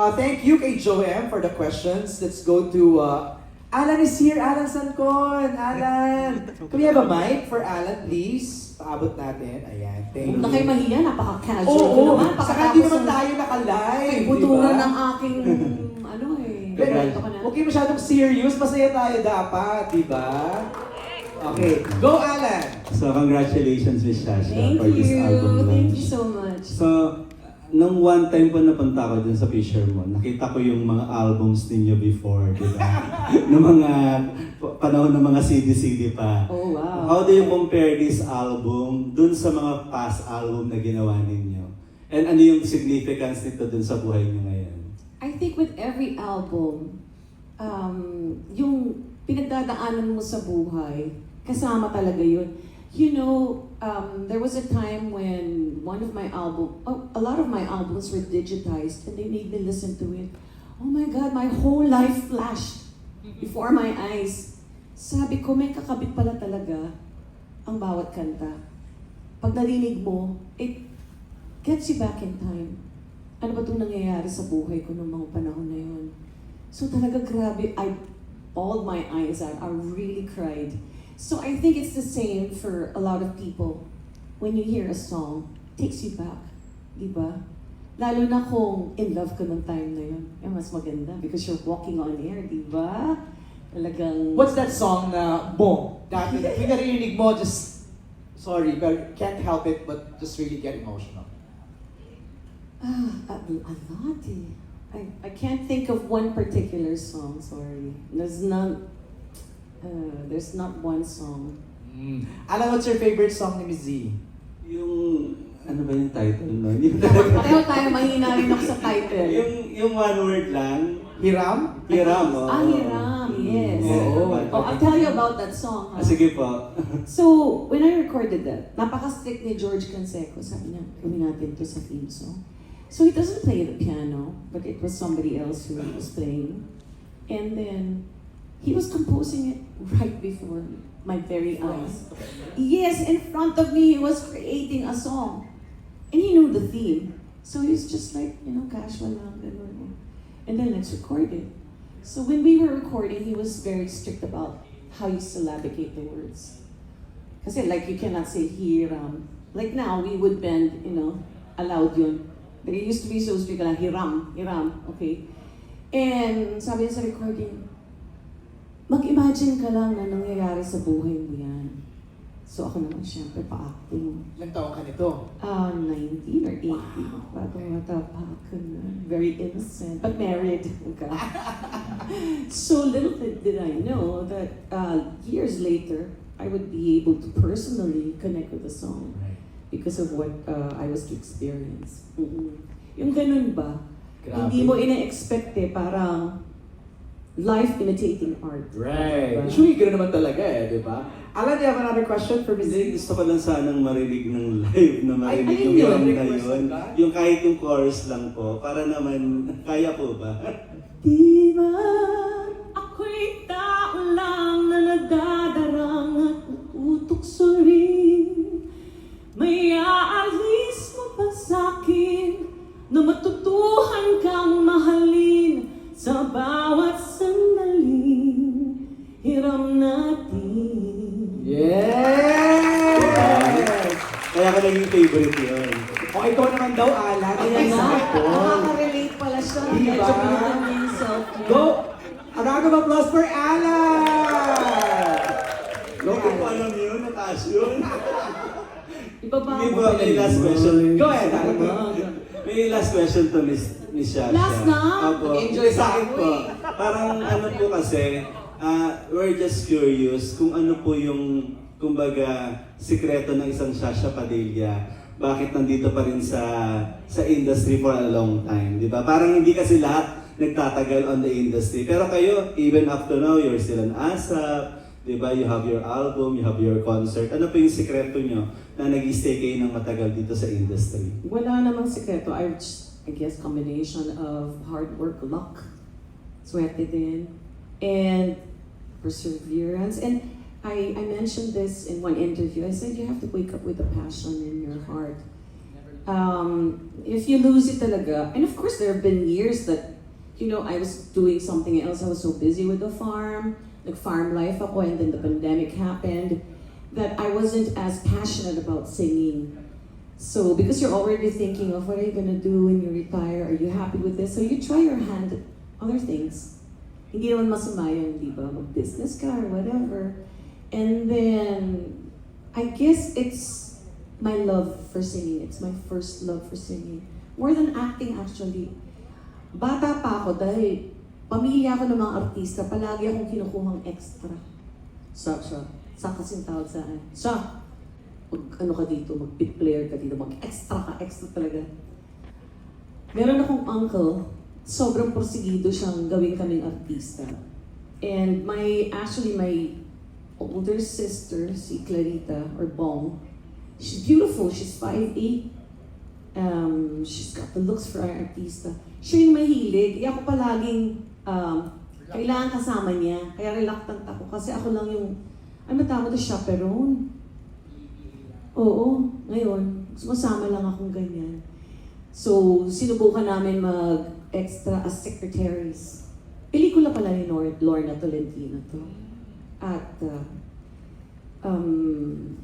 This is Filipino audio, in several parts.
Uh, thank you kay Joem for the questions. Let's go to uh, Alan is here. Alan Sancon. Alan. Can we have a mic for Alan, please? Paabot natin. Ayan. Thank Huwag na kayo you. mahiya, napaka-casual Oo, ko naman. saka di naman tayo naka-live. Ay, buturan ng aking, ano eh. Pero, na. huwag kayo masyadong serious. Masaya tayo dapat, di ba? Okay, go Alan! So, congratulations, Miss Shasha, Thank for this you. album Thank launch. you so much. So, nung one time po napunta ko dun sa Fisher mo, nakita ko yung mga albums ninyo before, di ba? Noong mga pa- panahon ng mga CD-CD pa. Oh, wow. How do you compare this album dun sa mga past album na ginawa ninyo? And ano yung significance nito dun sa buhay niyo ngayon? I think with every album, um, yung pinagdadaanan mo sa buhay, kasama talaga yun. You know, um, there was a time when one of my album, oh, a lot of my albums were digitized and they made me listen to it. Oh my God, my whole life flashed before my eyes. Sabi ko, may kakabit pala talaga ang bawat kanta. Pag narinig mo, it gets you back in time. Ano ba itong nangyayari sa buhay ko noong mga panahon na yun? So talaga grabe, I bawled my eyes out. I really cried. So I think it's the same for a lot of people. When you hear a song, it takes you back. Di ba? Lalo na kung in love ka ng time na yun. Eh, mas maganda because you're walking on air, di ba? Talagang... What's that song na boom? Dati, yung narinig mo, just, sorry, but can't help it, but just really get emotional. Ah, a, a lot eh. I, I can't think of one particular song, sorry. There's not, uh, there's not one song. Mm. Alan, what's your favorite song ni Miss Z? Yung, ano ba yung title nun? Pareho tayo mahina rin ako sa title. yung, yung one word lang, Hiram? Hiram, oh. Ah, Hiram, yes. Oo. Oh, I'll tell you about that song. Ah, Ha? sige po. So, when I recorded that, napaka-strict ni George Canseco. Sabi niya, gawin natin to sa theme song. So he doesn't play the piano, but it was somebody else who was playing. And then, he was composing it right before my very eyes. Yes, in front of me, he was creating a song. And he knew the theme. So he was just like, you know, casual lang, ganun. And then let's record it. So when we were recording, he was very strict about how you syllabicate the words. Because eh, like you cannot say hiram. Um, like now, we would bend, you know, allowed yun. But it used to be so strict na hiram, hiram, okay? And sabi sa recording, mag-imagine ka lang na nangyayari sa buhay mo yan. So ako naman syempre pa-acting. Ilang taong ka nito? Uh, 19 or 18. Bagong mata pa ako na. Very innocent. But married. Okay. so little did, did I know that uh, years later, I would be able to personally connect with the song because of what uh, I was to experience. Mm-mm. Yung ganun ba? Grabe. Hindi mo ina-expect eh, parang life imitating art. Right. Diba? Usually, gano'n naman talaga eh, di ba? Alan, do you have another question for Miss Hindi, Z? gusto ko lang sanang marinig ng live na marinig Ay, yung ayun yun, hymn na request yun. ka? Yung kahit yung chorus lang po, para naman, kaya po ba? Di ba ako'y tao lang na nadadarang at utukso rin? May aalis mo pa sa'kin na matutuhan kang mahalin sa bawat sandaling hiram natin. Yes! Kaya ko naging favorite yun. O ikaw naman daw, Alan. Ayan na, Example. nakaka-relate pala siya. Di ba? Medyo pinatan niya yung self niya. Go! A round of applause for Alan! Go, Hindi ko alam yun, nataas yun. Ibaba Hindi mo po, pala may last question. Go ahead, Alan. May last question to Miss Miss Shasha. Last na? Apo. Nag-enjoy Sa akin po. Parang ano po kasi, ah, we're just curious kung ano po yung, kumbaga, sikreto ng isang Shasha Padilla. Bakit nandito pa rin sa sa industry for a long time, di ba? Parang hindi kasi lahat nagtatagal on the industry. Pero kayo, even after now, you're still an ASAP, di ba? You have your album, you have your concert. Ano po yung sikreto nyo na nag-stay kayo ng matagal dito sa industry? Wala namang sekreto. I, just, I guess combination of hard work, luck, swerte din, and perseverance. And I, I mentioned this in one interview. I said you have to wake up with a passion in your heart. um, if you lose it talaga, and of course there have been years that, you know, I was doing something else. I was so busy with the farm, like farm life ako, and then the pandemic happened, that I wasn't as passionate about singing. So because you're already thinking of what are you gonna do when you retire? Are you happy with this? So you try your hand at other things. Hindi naman masama yun, di ba? Mag-business ka or whatever. And then, I guess it's my love for singing. It's my first love for singing. More than acting actually. Bata pa ako dahil pamilya ako ng mga artista, palagi akong kinukuhang extra. Sa, sa, sa kasing tawag sa akin. Sa, mag, ano ka dito, mag-pit player ka dito, mag-extra ka, extra talaga. Meron akong uncle, sobrang porsigido siyang gawin kaming artista. And my, actually my older sister, si Clarita, or Bong, she's beautiful, she's 5'8". Um, she's got the looks for an artista. Siya yung mahilig. Eh, ako palaging um, kailangan kasama niya. Kaya reluctant ako kasi ako lang yung, ano tawag ito, chaperone. Oo, ngayon, sumasama lang akong ganyan. So, sinubukan namin mag-extra as secretaries. Pelikula pala ni Lor- Lorna Tolentino to. At, uh, um,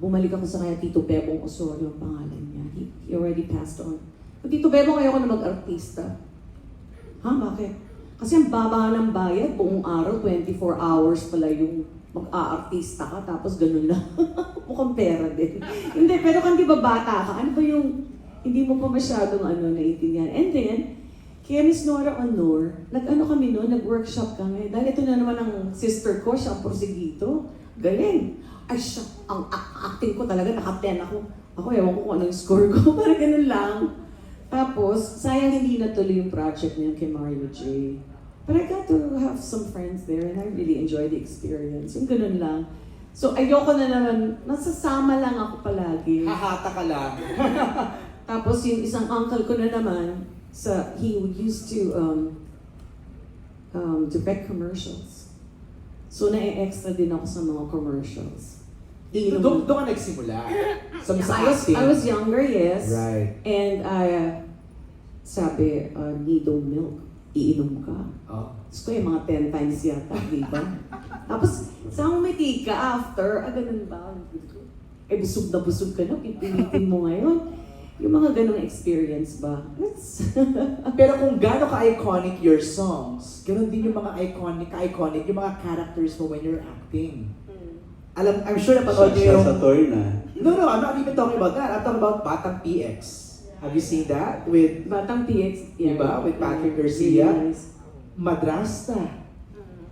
bumalik ako sa kanya, Tito Bebong Osorio ang pangalan niya. He, he already passed on. But Tito Bebong, ayoko na mag-artista. Ha, bakit? Kasi ang baba ng bayad, buong araw, 24 hours pala yung mag-aartista ka, tapos ganun lang. Mukhang pera din. hindi, pero kung di ba bata ka, ano ba yung hindi mo pa masyadong ano, naiintindihan. And then, kaya Miss Nora Honor, nag-ano kami noon, nag-workshop kami. Dahil ito na naman ang sister ko, siya ang porsigito. Galing. Ay siya, ang acting ko talaga, naka-10 ako. Ako, ewan ko kung ano yung score ko. Parang ganun lang. Tapos, sayang hindi natuloy yung project niya kay Mario J. But I got to have some friends there and I really enjoyed the experience. Yung ganun lang. So, ayoko na naman, nasasama lang ako palagi. Hahata ka lang. Tapos yung isang uncle ko na naman, sa he used to um, um, direct commercials. So na-extra din ako sa mga commercials. Doon, Iinom- doon ka nagsimula. Sa, sa I was. I was younger, yes. Right. And I, uh, sabi, uh, Nido milk, iinom ka. Oh. Gusto ko yung mga 10 times yata, di ba? Tapos, saan umiti ka after? Ah, ganun ba? Eh, busog na busog ka na, pipilitin mo ngayon. Yung mga ganong experience ba? Pero kung gaano ka-iconic your songs, ganoon din yung mga iconic, ka-iconic, yung mga characters mo when you're acting. Alam, I'm sure Siya, napanood niyo siya yung... sa tour na. No, no, I'm not even talking about that. I'm talking about Batang PX. Have you seen that? With Batang PX, yeah. Diba? With Patrick Garcia. nice. Madrasta.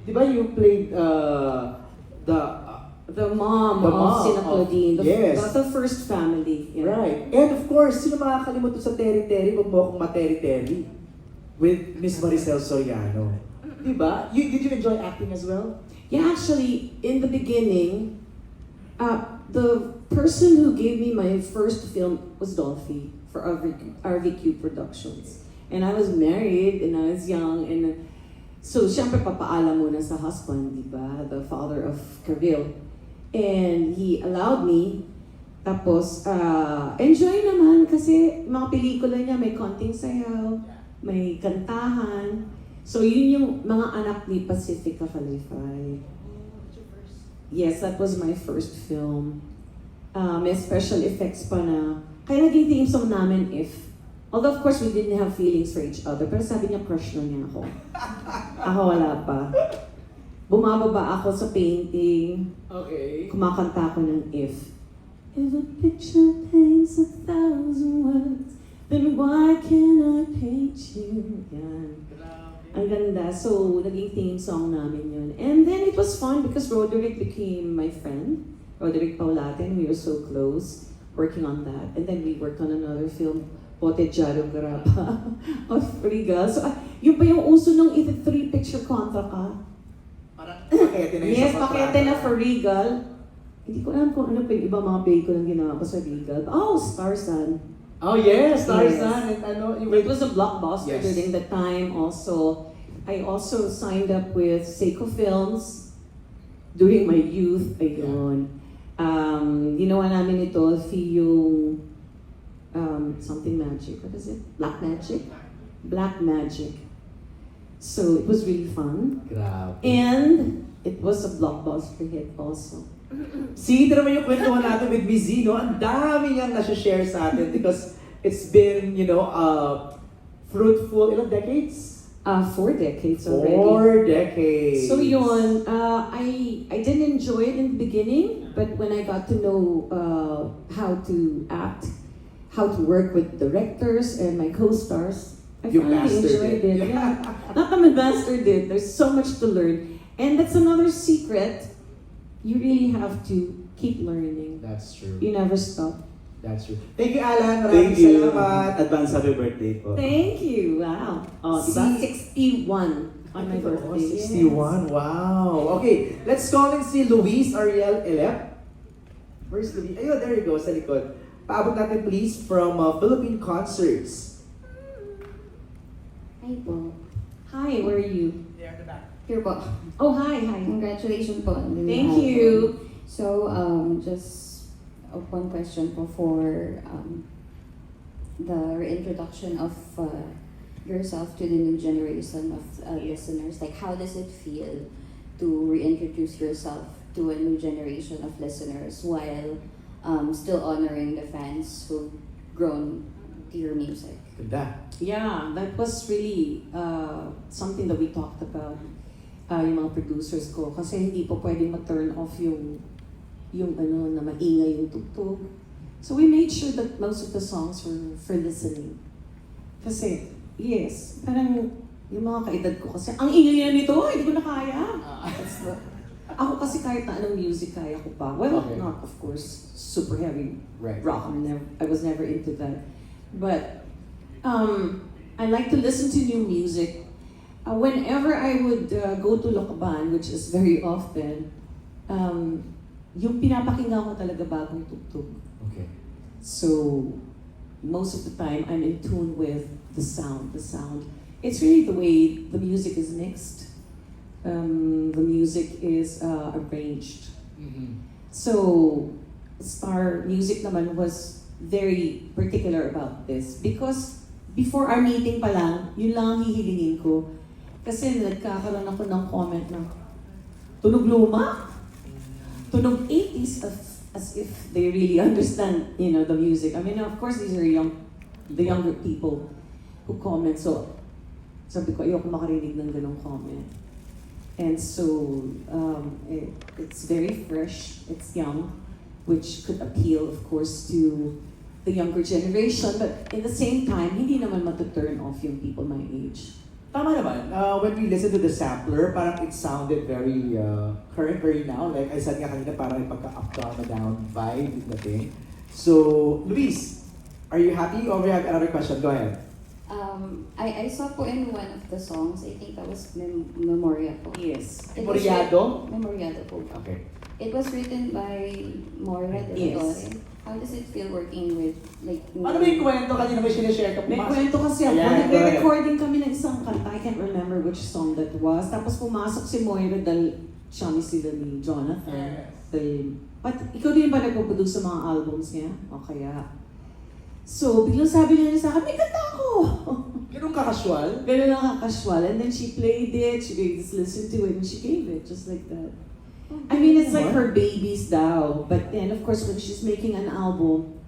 Di ba you played uh, the... uh, The mom The of mom Sina of- Claudine. The, yes. the, the first family. Yeah. Right. And of course, sino makakalimutan sa Terry Terry, wag mo akong ma-Terry Terry. With Miss Maricel Soriano. Di ba? You, did you enjoy acting as well? Yeah, actually, in the beginning, uh, the person who gave me my first film was Dolphy for RVQ, RVQ Productions. And I was married and I was young and so syempre papaalam muna sa husband, di ba? The father of Kabil. And he allowed me tapos, uh, enjoy naman kasi mga pelikula niya may konting sayaw, may kantahan. So yun yung mga anak ni Pacifica Kalifay. Yes, that was my first film. Uh, may special effects pa na. Kaya naging song namin if. Although of course we didn't have feelings for each other, pero sabi niya crush na niya ako. Ako wala pa. Bumababa ako sa painting, Okay. kumakanta ako ng if. If a picture paints a thousand words, then why can't I paint you? Yan. Ang ganda. So, naging theme song namin yun. And then it was fun because Roderick became my friend. Roderick Paulatin, we were so close working on that. And then we worked on another film, Pote Jaro Garapa of Regal. So, ah, yun pa yung uso nung iti three picture contract ka. Parang pakete na Yes, pakete na for Regal. Hindi ko alam kung ano pa yung ibang mga pelikula ng ginawa ko sa Regal. Oh, Star Sun. Oh yes, Yes. Tarzan and ano, yung It was a blockbuster Yes. during the time also. I also signed up with Seiko Films during my youth. Ayun. Um, ginawa namin ito, si yung um, something magic. What is it? Black magic? Black magic. So it was really fun. Grabe. And it was a blockbuster hit also. See, ito naman yung kwentuhan natin with Z, no? Ang dami niyang nasa-share sa atin because it's been, you know, uh, fruitful, ilang decades? Uh, four decades already. Four decades. So yun, uh, I I didn't enjoy it in the beginning, but when I got to know uh, how to act, how to work with directors and my co-stars, I You finally enjoyed it. it. Yeah. Not that I mastered it. There's so much to learn, and that's another secret. You really have to keep learning. That's true. You never stop. That's true. Thank you, Alan. Maraming Thank you. salamat. Advance happy birthday po. Thank you. Wow. Oh, diba? See- 61 on my Oh, birthday. 61. Wow. Okay, let's call in si Luis Ariel Elep. Where's Luis? Ayun, there you go, sa likod. Paabot natin please from uh, Philippine Concerts. Hi po. Hi, where are you? There at the back. Here po. Oh, hi, hi. Congratulations po. on the new Thank album. you. So, um, just one question before um, the reintroduction of uh, yourself to the new generation of uh, listeners. Like, how does it feel to reintroduce yourself to a new generation of listeners while um, still honoring the fans who've grown to your music? Ganda. Yeah, that was really uh, something that we talked about uh, yung mga producers ko kasi hindi po pwedeng ma-turn off yung yung ano na maingay yung tugtog. So we made sure that most of the songs were for listening. Kasi, yes, parang yung mga kaedad ko kasi, ang ingay na nito, hindi ko na kaya. The- ako kasi kahit na anong music kaya ko pa. Well, Okay. not of course super heavy Right. rock. I'm never, I was never into that. But um, I like to listen to new music. Uh, whenever I would uh, go to Lokban, which is very often, um, yung pinapakinggan ko talaga bagong tugtog. Okay. So most of the time, I'm in tune with the sound. The sound. It's really the way the music is mixed. Um, the music is uh, arranged. Mhm. So, Star Music naman was very particular about this because before our meeting pa lang, yun lang ang hihilingin ko. Kasi nagkakaroon ako ng comment na, tunog luma? Tunog 80s as, as if they really understand, you know, the music. I mean, of course, these are young, the younger people who comment. So, sabi ko, ayoko makarinig ng ganong comment. And so um, it, it's very fresh, it's young, which could appeal, of course, to the younger generation. But in the same time, hindi naman matuturn off yung people my age. Tama naman. Uh, when we listen to the sampler, parang it sounded very uh, current, very now. Like I said nga kanina, parang pagka-up down, down vibe yung dating. So, Luis, are you happy or we have another question? Go ahead. Um, I, I saw po in one of the songs, I think that was Mem- Memoria po. Yes. It was Memoriado? po. Okay. It was written by Moira de Yes. Torre. How does it feel working with like Ano ba yung kwento kanina may sinishare ka? May Pumas- kwento kasi ako, Ayan, go ahead. nagre-recording kami ng isang kanta, I can't remember which song that was. Tapos pumasok si Moira dahil chummy sila ni Jonathan. Dahil, but ikaw din ba nagpo-produce sa mga albums niya? O kaya? So, biglang sabi niya sa akin, may kanta ako! Ganun ka casual? Ganun lang casual. And then she played it, she just listened to it, and she gave it, just like that. I mean, it's like her babies daw. But then, of course, when she's making an album,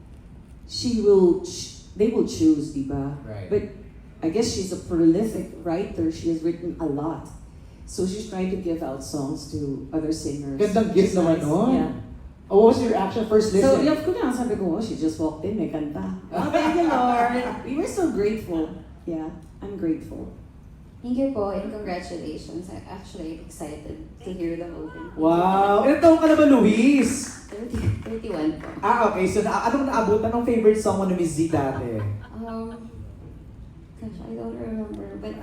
she will, ch- they will choose, di ba? Right. But I guess she's a prolific writer. She has written a lot. So she's trying to give out songs to other singers. Gandang gift naman nun. Yeah. Oh, what was your actual first listen? So, love ko na. Sabi ko, oh, she just walked in, may kanta. Oh, thank you, Lord. We were so grateful. Yeah, I'm grateful. Thank you po and congratulations. I'm actually excited to hear the whole thing. Wow! Ilan taon ka na ba, Luis? 30, 31 po. Ah, okay. So, na anong naabutan ng favorite song mo ni Miss Z dati? Um, gosh, I don't remember. But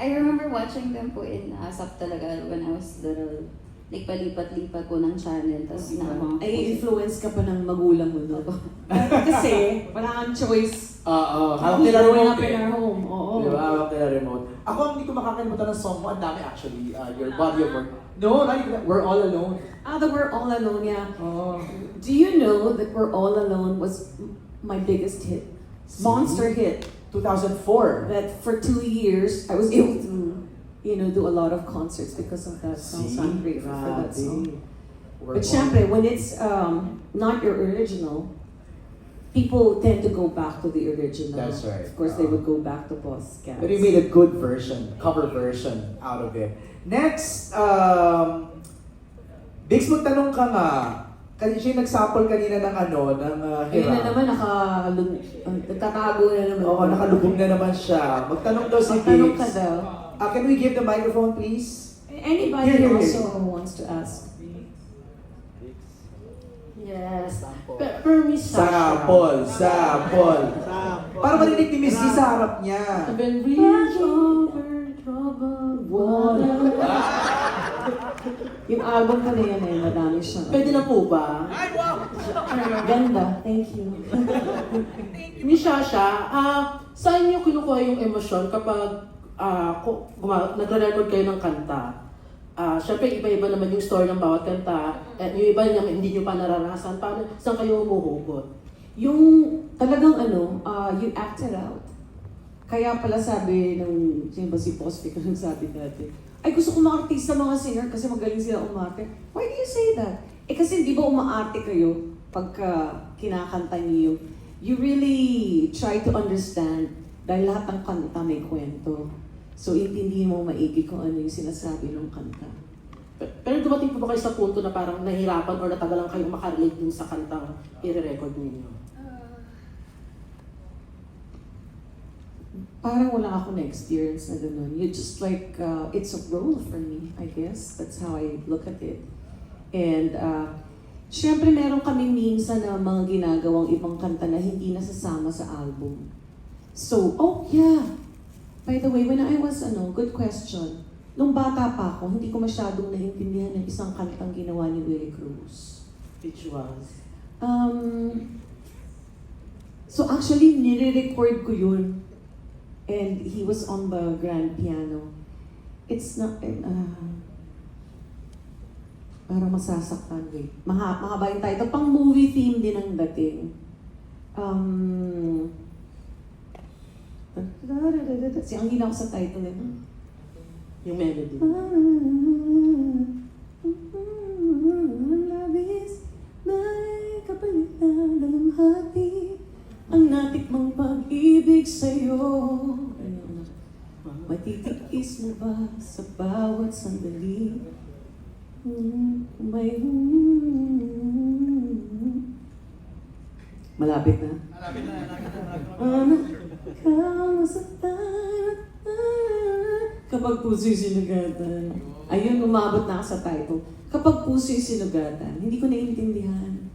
I remember watching them po in ASAP talaga when I was little. Like, palipat-lipat po ng channel. Tapos na mga Ay, influence ka pa ng magulang mo, no? Kasi, wala kang choice. Oo, hawak We nila growing remote up in eh. our home. Oo. Di ba? Hawak nila remote. Ako, ang hindi ko makakalimutan ng song mo. Ang dami actually. Uh, your body of work. No, not even that. We're all alone. Ah, the We're All Alone, yeah. Oh. Do you know that We're All Alone was my biggest hit? monster hit 2004. that for two years I was able to, you know, do a lot of concerts because of that song. See? So I'm grateful for that song. We're But on- syempre, when it's um, not your original, people tend to go back to the original. That's right. Of course, they would go back to Boss Cats. But you made a good version, cover version out of it. Next, um, Bix, magtanong ka nga. Kasi siya nag-sample kanina ng ano, ng uh, Ayun na naman, nakalug, uh, nagtatago na naman. Oo, nakalubog na naman siya. Magtanong daw si Magtanong Bix. ka daw. Ah, can we give the microphone, please? Anybody Here, here, also here. wants to ask? Yes. Pe- pero Miss Sasha. Sample, sample. Para marinig ni Miss G sa harap niya. I've been reach over troubled water. Yung album ko na yan eh, madami siya. Pwede na po ba? Ganda, thank you. Miss Sasha, ah, saan niyo kinukuha yung emosyon kapag ah, ku- guma- nagre-record kayo ng kanta? Ah, Siyempre, iba-iba naman yung story ng bawat kanta. At yung iba naman hindi niyo pa naranasan. Paano, saan kayo umuhugot? Yung talagang ano, uh, you acted out. Kaya pala sabi ng, sino ba si Posty ko nagsabi dati, ay gusto ko maartista mga singer kasi magaling sila umarte. Why do you say that? Eh kasi di ba umaarte kayo pagka kinakanta niyo, you really try to understand dahil lahat ng kanta may kwento. So intindihin mo maigi kung ano yung sinasabi ng kanta. Pe- Pero dumating po ba kayo sa punto na parang nahihirapan or natagalan kayong makarelate dun sa kantang i-record ninyo? Parang wala ako na experience na ganun. You just like, uh, it's a role for me, I guess. That's how I look at it. And, uh, syempre meron kami minsan na mga ginagawang ibang kanta na hindi nasasama sa album. So, oh yeah! By the way, when I was, ano, good question. Nung bata pa ako, hindi ko masyadong naintindihan ng isang kantang ginawa ni Willie Cruz. Which was? Um, so actually, nire-record ko yun. And he was on the grand piano. It's not, uh, parang masasaktan, wait. Maha, mahaba yung title. Pang movie theme din ang dating. Um, si ang ginawa ko sa title eh. Yung melody. Labis, may kapalitan ng hati Ang natikmang pag-ibig sa'yo. Matitiis mo ba sa bawat sandali? May Malapit na? Malapit na. Ano? Kamasaktan Kapag puso'y sinugatan. Ayun, umabot na ako sa title. Kapag puso'y sinugatan, hindi ko naiintindihan.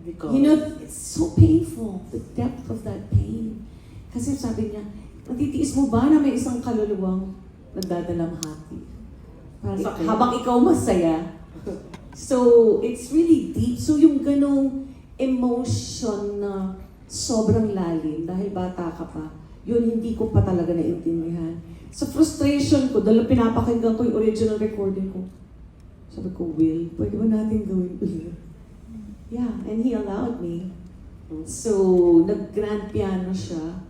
Because... You know, it's so painful, the depth of that pain. Kasi sabi niya, matitiis mo ba na may isang kaluluwang nagdadalamhati? Parang, Sakit. habang ikaw masaya. So, it's really deep. So, yung ganong emotion na sobrang lalim, dahil bata ka pa, yun hindi ko pa talaga naintindihan. Sa frustration ko, dahil pinapakinggan ko yung original recording ko, sabi ko, Will, pwede ba natin gawin ulit? Yeah, and he allowed me. So, nag-grand piano siya.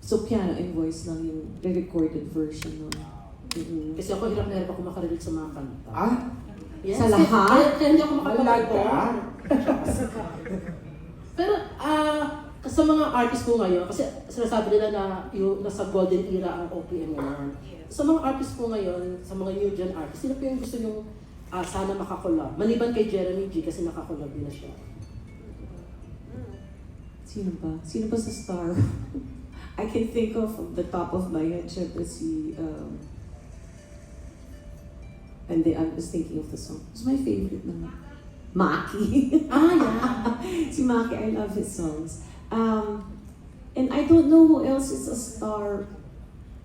So, piano and voice lang yung re-recorded version nun. Mhm. Kasi ako hirap na hirap ako makarelate sa mga kanta. Ah, Sa lahat? Kaya, kaya hindi ako makapag Talaga? Pero ah sa mga artist ko ngayon, kasi sinasabi nila na yung nasa golden era ang OPM ngayon. Sa mga artist ko ngayon, sa mga new gen artists, sino po yung gusto nyo ah, sana makakolab? Maliban kay Jeremy G kasi nakakolab din na siya. Sino ba? Sino ba sa star? I can think of the top of my head, syempre si... Um, and then I'm just thinking of the song. It's my favorite naman. Maki. Ah, yeah. si Maki, I love his songs. Um, and I don't know who else is a star.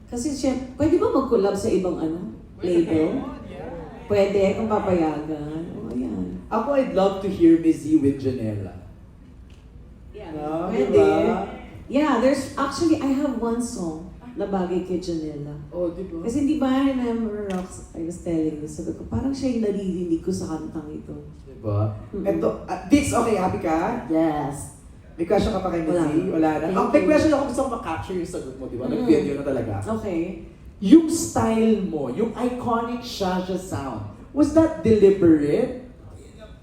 Kasi siya, pwede ba mag-collab sa ibang ano? Label? Pwede, kung papayagan. O, ayan. ako I'd love to hear Miss Z with Janela. Yeah, No, pwede. diba? Yeah, there's actually, I have one song na bagay kay Janela. Oh, di ba? Kasi di ba, remember, Rox, I was telling you, sabi ko, parang siya yung naririnig ko sa kantang ito. Di ba? Mm-mm. Ito, ah, Vix, okay, happy ka? Yes. May question ka pa kay Wala. Missy? Wala na. Thank Oh, may question ako gusto ko makapture yung sagot mo, di ba? Mm. Nag-video na talaga. Okay. Yung style mo, yung iconic Shasha sound, was that deliberate?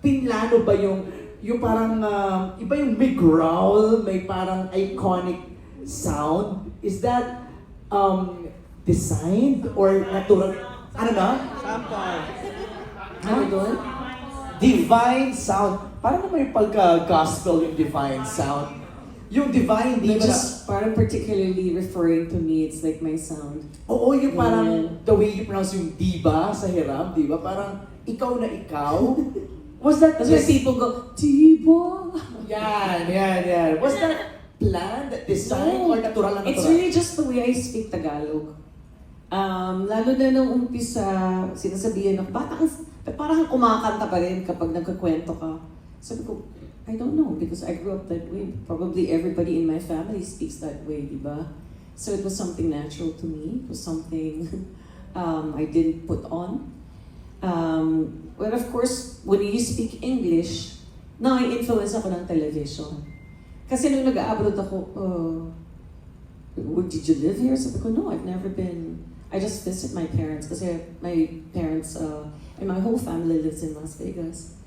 Pinlano ba yung, yung parang, ah, iba yung may growl, may parang iconic sound? Is that um, designed or natural? Ano na? Ano doon? Divine sound. Parang naman yung pagka-gospel yung divine sound. Yung divine, di They ba? just parang particularly referring to me, it's like my sound. Oo, yung parang Yeah. the way you pronounce yung diba sa hiram, di ba? Parang ikaw na ikaw. Was that That's why people go, Tibo! Yan, yan, yan. Was that planned, designed, No. or natural na natural? It's really just the way I speak Tagalog. Um, lalo na nung umpisa, sinasabihan ako, bata ka, parang kumakanta pa rin kapag nagkakwento ka. Sabi ko, I don't know, because I grew up that way. Probably everybody in my family speaks that way, di ba? So it was something natural to me. It was something um, I didn't put on. Um, but of course, when you speak English, na-influence ako ng television. Kasi nung nag-abroad ako, uh, "Where did you live here? Sabi ko, no, I've never been. I just visit my parents kasi my parents uh, and my whole family lives in Las Vegas.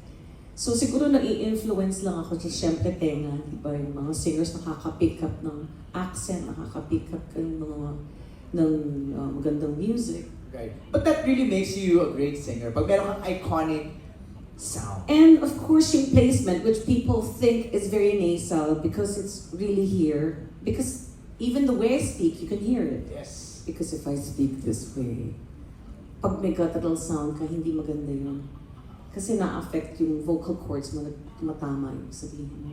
So siguro nai-influence lang ako sa syempre tenga, di ba? Yung mga singers nakaka-pick up ng accent, nakaka-pick up ng mga ng uh, magandang music. Right. But that really makes you a great singer. Pag meron kang iconic sound. And of course, yung placement, which people think is very nasal because it's really here. Because even the way I speak, you can hear it. Yes. Because if I speak this way, pag may guttural sound ka, hindi maganda yun. Kasi na-affect yung vocal cords mo na tumatama yung sabihin mo.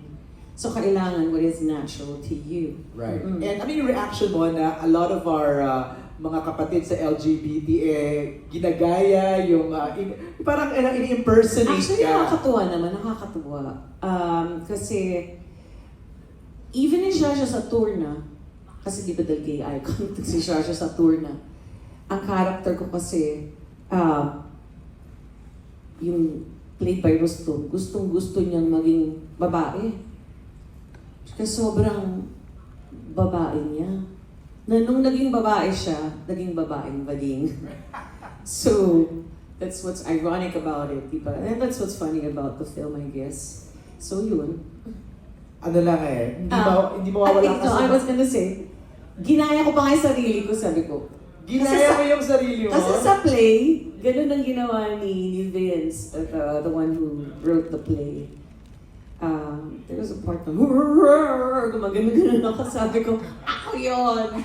So kailangan what is natural to you. Right. Mm. And ano yung reaction mo na a lot of our uh, mga kapatid sa LGBT eh ginagaya yung uh, in, parang uh, in-impersonate Actually, ka. nakakatuwa naman, nakakatuwa. Um, kasi, even in Shasha Saturna, kasi di ba dahil gay icon si Shasha Saturna, ang character ko kasi, uh, yung played by Rustum, gustong gusto niyang maging babae. Kasi sobrang babae niya. Na nung naging babae siya, naging babaeng bading. So, that's what's ironic about it, di ba? And that's what's funny about the film, I guess. So, yun. Ano lang eh, hindi, Ah, ma- hindi I mawawala think, no, I was gonna say, ginaya ko pa nga yung sarili ko, sabi ko. Ginaya mo yung sarili mo. Kasi sa play, ganun ang ginawa ni, ni Vince, uh, the, one who wrote the play. Um, there was a part na, gumagano-ganon ako, sabi ko, ako yun!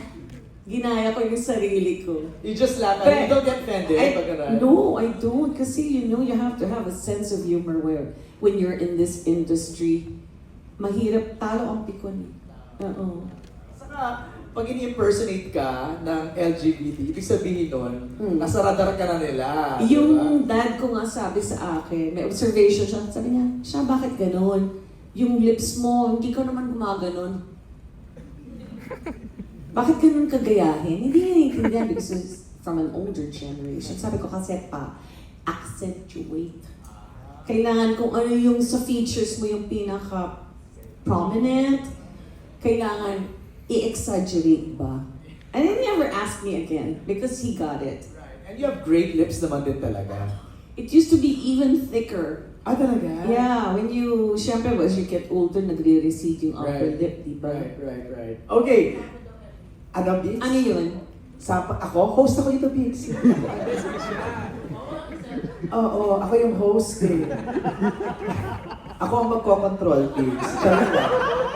Ginaya ko yung sarili ko. You just laugh at it. You don't get offended I, pag no, I don't. Kasi you know, you have to have a sense of humor where when you're in this industry, mahirap talo ang pikon. eh. Oo. Saka, pag ini-impersonate ka ng LGBT, ibig sabihin nun, Hmm. nasa radar ka na nila. Yung dad ko nga sabi sa akin, may observation siya, sabi niya, siya bakit ganon? Yung lips mo, hindi ka naman gumaganon. Bakit ganun kagayahin? Hindi niya naiintindihan because it's from an older generation. Sabi ko kasi pa, accentuate. Kailangan kung ano yung sa features mo yung pinaka prominent, kailangan i-exaggerate ba? And then he never asked me again because he got it. Right. And you have great lips naman din talaga. It used to be even thicker. Ah, talaga? Yeah, when you, syempre, as you get older, nagre-recede yung upper Right. lip, di ba? Right, right, right. Okay. Ano, Bix? Ano yun? Sapa, ako? Host ako dito, Bix. Oo, ako yung host eh. ako ang magkocontrol, Bix. Charot.